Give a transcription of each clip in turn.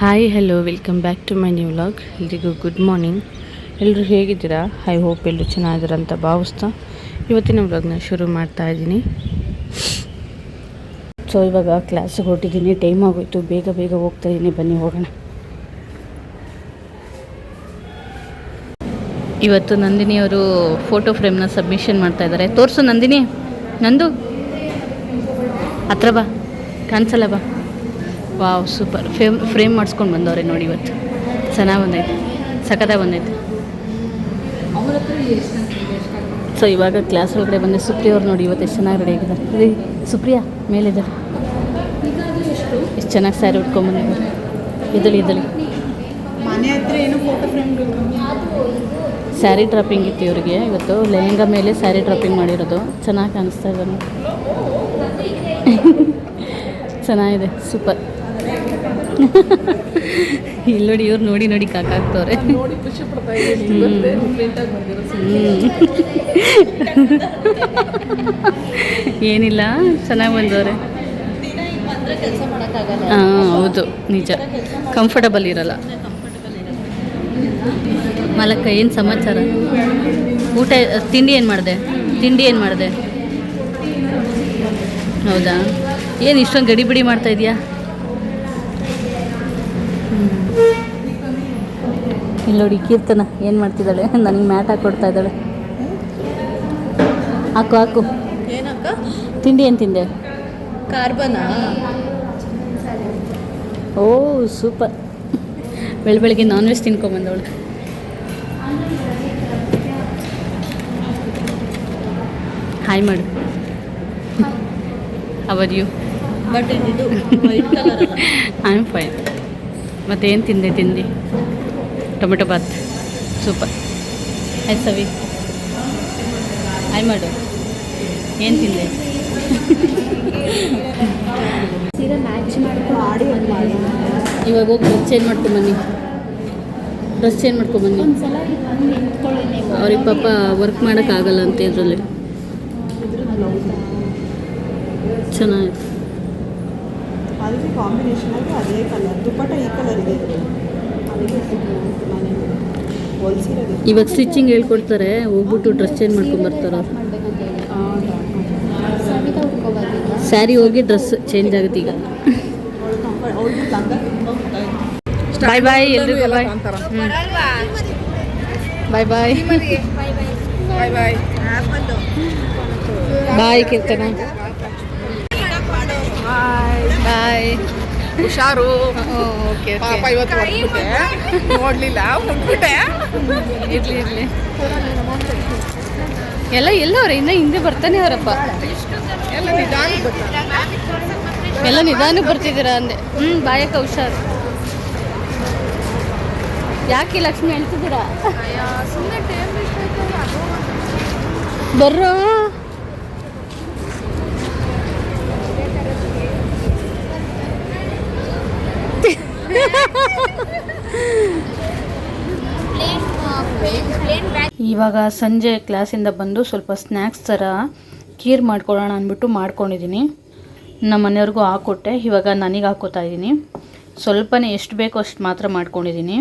Hi hello welcome back to my new vlog ಎಲ್ರಿಗೂ good morning ಎಲ್ಲರೂ ಹೇಗಿದ್ದೀರಾ? I hope ಎಲ್ಲರೂ ಚೆನ್ನಾಗಿದ್ದೀರಾ ಅಂತ ಭಾವಿಸ್ತಾ ಇವತ್ತಿನ ವ್ಲಾಗ್ನ ಶುರು ಮಾಡ್ತಾ ಇದ್ದೀನಿ. ಸೊ ಇವಾಗ ಕ್ಲಾಸಿಗೆ ಹೊರಟಿದ್ದೀನಿ. ಟೈಮ್ ಆಗೋಯ್ತು. ಬೇಗ ಬೇಗ ಹೋಗ್ತಾ ಇದ್ದೀನಿ. ಬನ್ನಿ, ಹೋಗೋಣ. ಇವತ್ತು ನಂದಿನಿ ಅವರು ಫೋಟೋ ಫ್ರೇಮ್ನ ಸಬ್ಮಿಷನ್ ಮಾಡ್ತಾ ಇದ್ದಾರೆ. ತೋರಿಸು ನಂದಿನಿ. ನಂದು? ಹತ್ರ ಬಾ. ಕಾಣಿಸಲ್ಲ, ಬಾ. Wow super. ಫ್ರೇಮ್ ಫ್ರೇಮ್ ಮಾಡಿಸ್ಕೊಂಡು ಬಂದವ್ರೆ ನೋಡಿ ಇವತ್ತು. ಚೆನ್ನಾಗಿ ಬಂದೈತೆ. ಸಖತ್ತಾಗಿ ಬಂದೈತೆ. ಸೊ ಇವಾಗ ಕ್ಲಾಸ್ ಒಳಗಡೆ ಬಂದೆ. ಸುಪ್ರಿಯ ಅವ್ರು ನೋಡಿ ಇವತ್ತು ಎಷ್ಟು ಚೆನ್ನಾಗಿ ರೆಡಿ ಆಗಿದ್ದಾರೆ. ರೀ ಸುಪ್ರಿಯಾ ಮೇಲಿದ್ದಾರೆ ಎಷ್ಟು ಚೆನ್ನಾಗಿ ಸ್ಯಾರಿ ಉಟ್ಕೊಂಡ್ಬಂದಿದ್ದಾರೆ ಇದಳಿ ಇದಳಿ ಸ್ಯಾರಿ ಡ್ರಾಪಿಂಗ್ ಇತ್ತು ಇವರಿಗೆ. ಇವತ್ತು ಲೆಹಂಗಾ ಮೇಲೆ ಸ್ಯಾರಿ ಡ್ರಾಪಿಂಗ್ ಮಾಡಿರೋದು. ಚೆನ್ನಾಗಿ ಕಾಣಿಸ್ತಾ ಇದೆ ಚೆನ್ನಾಗಿದೆ. ಸೂಪರ್. ಇಲ್ಲಿ ನೋಡಿ ಇವ್ರು ನೋಡಿ ನೋಡಿ ಕಾಕಾಗ್ತವ್ರೆ ಏನಿಲ್ಲ ಚೆನ್ನಾಗಿ ಬಂದವ್ರೆ. ಹಾಂ ಹೌದು ನಿಜ. ಕಂಫರ್ಟಬಲ್ ಇರಲ್ಲ. ಮಲಕ್ಕ ಏನು ಸಮಾಚಾರ? ಊಟ ತಿಂಡಿ ಏನು ಮಾಡಿದೆ? ತಿಂಡಿ ಏನು ಮಾಡಿದೆ? ಹೌದಾ? ಏನು ಇಷ್ಟೊಂದು ಗಡಿಬಿಡಿ ಮಾಡ್ತಾ ಇದೆಯಾ? ಇಲ್ಲಿ ನೋಡಿ ಕೀರ್ತನ ಏನು ಮಾಡ್ತಿದ್ದಾಳೆ? ನನಗೆ ಮ್ಯಾಟ್ ಹಾಕ್ಕೊಡ್ತಾ ಇದ್ದಾಳೆ. ಹಾಕು ಹಾಕು. ಏನಕ್ಕ? ತಿಂಡಿ ಏನು ತಿಂದೆ? ಕಾರ್ಬನಾ? ಓ ಸೂಪರ್. ಬೆಳ ಬೆಳಗ್ಗೆ ನಾನ್ ವೆಜ್ ತಿನ್ಕೊಂಬಂದವಳು. ಹಾಯ್ ಮಾಡು. ಅವರ್ ಯು ಬಟ್ ಇದು ಐ ಆಮ್ ಫೈನ್ ಮತ್ತೇನು ತಿಂದೆ ತಿಂದು ಟೊಮೆಟೊ ಬಾತ್ ಸೂಪರ್. ಆಯ್ತು ಸವಿ. ಆಯ್ ಮಾಡು. ಏನು ತಿಂದೆ? ಸೀರೆ ಮ್ಯಾಚ್ ಮಾಡ್ಕೊಂಡು ಆಡಿ ಒಂದು ಮಾಡಿ ಇವಾಗ ಹೋಗಿ ಡ್ರೆಸ್ ಚೇಂಜ್ ಮಾಡ್ಕೊಂಬನ್ನಿ ಡ್ರೆಸ್ ಚೇಂಜ್ ಮಾಡ್ಕೊಂಬನ್ನಿ ಅವ್ರಿಗೆ ಪಾಪ ವರ್ಕ್ ಮಾಡೋಕ್ಕಾಗಲ್ಲ ಅಂತ ಇದರಲ್ಲಿ ಚೆನ್ನಾಗಿದೆ ಅದಕ್ಕೆ ಕಾಂಬಿನೇಷನ್ ಅದೇ ಕಲರ್ ದುಪ್ಪಟ್ಟ ಈ ಕಲರ್ ಇದೆ ಇವಾಗ ಸ್ಟಿಚಿಂಗ್ ಹೇಳ್ಕೊಡ್ತಾರೆ ಹೋಗ್ಬಿಟ್ಟು ಡ್ರೆಸ್ ಚೇಂಜ್ ಮಾಡ್ಕೊಂಡು ಬರ್ತಾರ ಸ್ಯಾರಿ ಹೋಗಿ ಡ್ರೆಸ್ ಚೇಂಜ್ ಆಗುತ್ತೆ ಈಗ. ಬಾಯ್ ಬಾಯ್ ಎಲ್ರಿಗೂ ಬಾಯ್ ಬಾಯ್ ಬಾಯ್ ಬಾಯ್ ಬಾಯ್ ಬಾಯ್ ಕೀರ್ತನ ಹುಷಾರು. ಓಕೆ ಪಾಪ ಇವತ್ತು ಹೊರಟ್ಬಿಟ್ಟೆ ನೋಡ್ಲಿಲ್ಲ ಹೊರಟ್ಬಿಟ್ಟೆ ಇರ್ಲಿ ಇರ್ಲಿ. ಎಲ್ಲ ಎಲ್ಲವ್ರೆ ಇನ್ನ ಹಿಂದೆ ಬರ್ತಾನೆ ಅವರಪ್ಪ. ಎಲ್ಲ ನಿಧಾನ ಎಲ್ಲ ನಿಧಾನಕ್ಕೆ ಬರ್ತಿದ್ದೀರಾ ಅಂದೆ. ಹ್ಞೂ ಬಾಯಕ್ಕ ಹುಷಾರು ಯಾಕೆ ಲಕ್ಷ್ಮಿ ಹೇಳ್ತಿದ್ದೀರಾ? ಬರ್ರೋ? ಇವಾಗ ಸಂಜೆ ಕ್ಲಾಸಿಂದ ಬಂದು ಸ್ವಲ್ಪ ಸ್ನ್ಯಾಕ್ಸ್ ಥರ ಖೀರ್ ಮಾಡ್ಕೊಳ್ಳೋಣ ಅಂದ್ಬಿಟ್ಟು ಮಾಡ್ಕೊಂಡಿದ್ದೀನಿ. ನಮ್ಮ ಮನೆಯವ್ರಿಗೂ ಹಾಕ್ಕೊಟ್ಟೆ ಇವಾಗ ನನಗೆ ಹಾಕ್ಕೋತಾ ಇದ್ದೀನಿ. ಸ್ವಲ್ಪನೇ ಎಷ್ಟು ಬೇಕೋ ಅಷ್ಟು ಮಾತ್ರ ಮಾಡ್ಕೊಂಡಿದ್ದೀನಿ.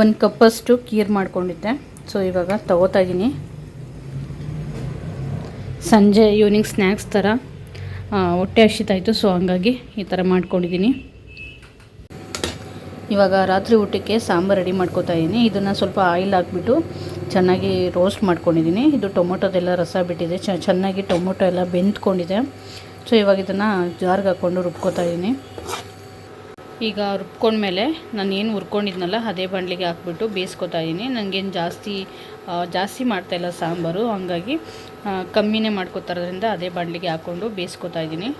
ಒಂದು ಕಪ್ಪಷ್ಟು ಖೀರ್ ಮಾಡ್ಕೊಂಡಿದ್ದೆ. ಸೊ ಇವಾಗ ತಗೋತಾ ಇದ್ದೀನಿ. ಸಂಜೆ ಈವ್ನಿಂಗ್ ಸ್ನ್ಯಾಕ್ಸ್ ಥರ ಹೊಟ್ಟೆ ಹಸಿತಾಯಿತು ಸೊ ಹಂಗಾಗಿ ಈ ಥರ ಮಾಡ್ಕೊಂಡಿದ್ದೀನಿ. ಇವಾಗ ರಾತ್ರಿ ಊಟಕ್ಕೆ ಸಾಂಬಾರು ರೆಡಿ ಮಾಡ್ಕೋತಾ ಇದ್ದೀನಿ. ಇದನ್ನು ಸ್ವಲ್ಪ ಆಯಿಲ್ ಹಾಕ್ಬಿಟ್ಟು ಚೆನ್ನಾಗಿ ರೋಸ್ಟ್ ಮಾಡ್ಕೊಂಡಿದ್ದೀನಿ. ಇದು ಟೊಮೊಟೊದೆಲ್ಲ ರಸ ಬಿಟ್ಟಿದೆ. ಚೆನ್ನಾಗಿ ಟೊಮೊಟೊ ಎಲ್ಲ ಬೆಂದ್ಕೊಂಡಿದೆ. ಸೊ, ಇವಾಗ ಇದನ್ನು ಜಾರ್ಗೆ ಹಾಕ್ಕೊಂಡು ರುಬ್ಕೋತಾ ಇದ್ದೀನಿ ಈಗ ರುಬ್ಕೊಂಡ್ಮೇಲೆ ನಾನು ಏನು ಹುರ್ಕೊಂಡಿದ್ನಲ್ಲ, ಅದೇ ಬಾಣಲಿಗೆ ಹಾಕ್ಬಿಟ್ಟು ಬೇಯಿಸ್ಕೊತಾ ಇದ್ದೀನಿ ನನಗೇನು ಜಾಸ್ತಿ ಜಾಸ್ತಿ ಜಾಸ್ತಿ ಮಾಡ್ತಾಯಿಲ್ಲ ಸಾಂಬಾರು. ಹಂಗಾಗಿ ಕಮ್ಮಿನೇ ಮಾಡ್ಕೊತಾರೋದ್ರಿಂದ ಅದೇ ಬಾಣಲಿಗೆ ಹಾಕ್ಕೊಂಡು ಬೇಯಿಸ್ಕೊತಾ ಇದ್ದೀನಿ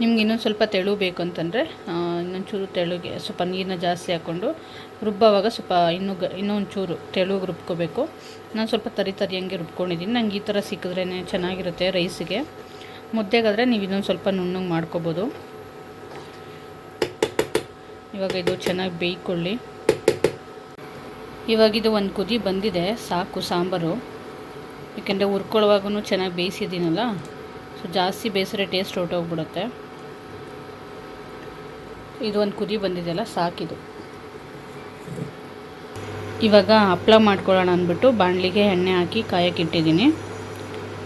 ನಿಮ್ಗೆ ಇನ್ನೊಂದು ಸ್ವಲ್ಪ ತೆಳು ಬೇಕು ಅಂತಂದರೆ ಇನ್ನೊಂಚೂರು ತೆಳುಗೆ, ಸ್ವಲ್ಪ ನೀರನ್ನ ಜಾಸ್ತಿ ಹಾಕ್ಕೊಂಡು ರುಬ್ಬವಾಗ ಸ್ವಲ್ಪ ಇನ್ನೂ ಗ ಇನ್ನೊಂದು ಚೂರು ತೆಳುಗೆ ರುಬ್ಕೋಬೇಕು. ನಾನು ಸ್ವಲ್ಪ ತರಿ ತರಿ ಹಂಗೆ ರುಬ್ಕೊಂಡಿದ್ದೀನಿ ನಂಗೆ ಈ ಥರ ಸಿಕ್ಕಿದ್ರೇ ಚೆನ್ನಾಗಿರುತ್ತೆ ರೈಸಿಗೆ. ಮುದ್ದೆಗಾದರೆ ನೀವು ಇನ್ನೊಂದು ಸ್ವಲ್ಪ ನುಣ್ಣಗೆ ಮಾಡ್ಕೋಬೋದು. ಇವಾಗ ಇದು ಚೆನ್ನಾಗಿ ಬೇಯ್ಕೊಳ್ಳಿ. ಇವಾಗ ಇದು ಒಂದು ಕುದಿ ಬಂದಿದೆ, ಸಾಕು ಸಾಂಬಾರು. ಯಾಕೆಂದರೆ ಹುರ್ಕೊಳ್ಳುವಾಗೂ ಚೆನ್ನಾಗಿ ಬೇಯಿಸಿದ್ದೀನಲ್ಲ, ಸೊ ಜಾಸ್ತಿ ಬೇಯಿಸಿದ್ರೆ ಟೇಸ್ಟ್ ಹೊರಟೋಗ್ಬಿಡುತ್ತೆ ಇದು ಒಂದು ಕುದಿ ಬಂದಿದೆಯಲ್ಲ, ಸಾಕಿದು. ಇವಾಗ ಹಪ್ಪಳ ಮಾಡ್ಕೊಳ್ಳೋಣ ಅಂದ್ಬಿಟ್ಟು ಬಾಣಲಿಗೆ ಎಣ್ಣೆ ಹಾಕಿ ಕಾಯಕ್ಕೆ ಇಟ್ಟಿದ್ದೀನಿ.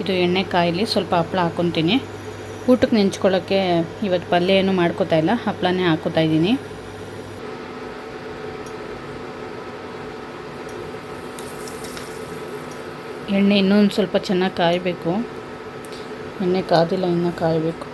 ಇದು ಎಣ್ಣೆ ಕಾಯಲಿ ಸ್ವಲ್ಪ ಹಪ್ಪಳ ಹಾಕ್ಕೊತೀನಿ ಊಟಕ್ಕೆ ನೆಂಚ್ಕೊಳ್ಳೋಕ್ಕೆ ಇವತ್ತು ಪಲ್ಯ ಏನು ಮಾಡ್ಕೋತಾ ಇಲ್ಲ ಹಪ್ಪಳನೇ ಹಾಕೋತಾ ಇದ್ದೀನಿ. ಎಣ್ಣೆ ಇನ್ನೊಂದು ಸ್ವಲ್ಪ ಚೆನ್ನಾಗಿ ಕಾಯಬೇಕು. ಎಣ್ಣೆ ಕಾದಿಲ್ಲ, ಇನ್ನೂ ಕಾಯಬೇಕು.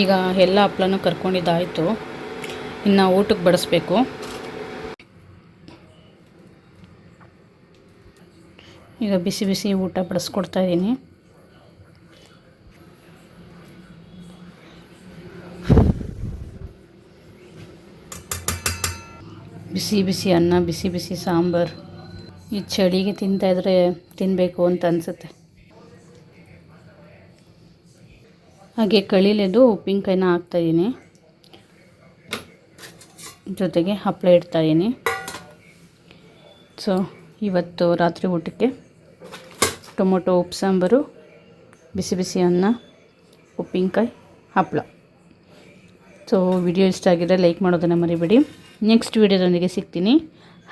ಈಗ ಎಲ್ಲ ಹಪ್ಪಳನೂ ಕರ್ಕೊಂಡಿದ್ದಾಯಿತು. ಇನ್ನು ಊಟಕ್ಕೆ ಬಡಿಸ್ಬೇಕು. ಈಗ ಬಿಸಿ ಬಿಸಿ ಊಟ ಬಡಿಸ್ಕೊಡ್ತಾ ಇದ್ದೀನಿ. ಬಿಸಿ ಬಿಸಿ ಅನ್ನ, ಬಿಸಿ ಬಿಸಿ ಸಾಂಬಾರು. ಈ ಚಳಿಗೆ ತಿಂತಾಯಿದ್ರೆ ತಿನ್ನಬೇಕು ಅಂತ ಅನಿಸುತ್ತೆ. ಹಾಗೆ ಕಳಿಲೆದು ಉಪ್ಪಿನಕಾಯಿನ ಹಾಕ್ತಾಯಿದ್ದೀನಿ. ಜೊತೆಗೆ ಹಪ್ಪಳ ಇಡ್ತಾಯಿದ್ದೀನಿ. ಸೊ, ಇವತ್ತು ರಾತ್ರಿ ಊಟಕ್ಕೆ ಟೊಮೊಟೊ, ಉಪ್ಪು ಸಾಂಬಾರು, ಬಿಸಿ ಬಿಸಿ ಅನ್ನ, ಉಪ್ಪಿನಕಾಯಿ ಹಪ್ಪಳ ಸೊ, ವಿಡಿಯೋ ಇಷ್ಟ ಆಗಿದ್ರೆ ಲೈಕ್ ಮಾಡೋದನ್ನು ಮರಿಬೇಡಿ. ನೆಕ್ಸ್ಟ್ ವಿಡಿಯೋದೊಂದಿಗೆ ಸಿಗ್ತೀನಿ.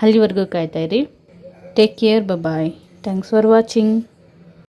ಅಲ್ಲಿವರೆಗೂ ಕಾಯ್ತಾಯಿರಿ take care bye thanks for watching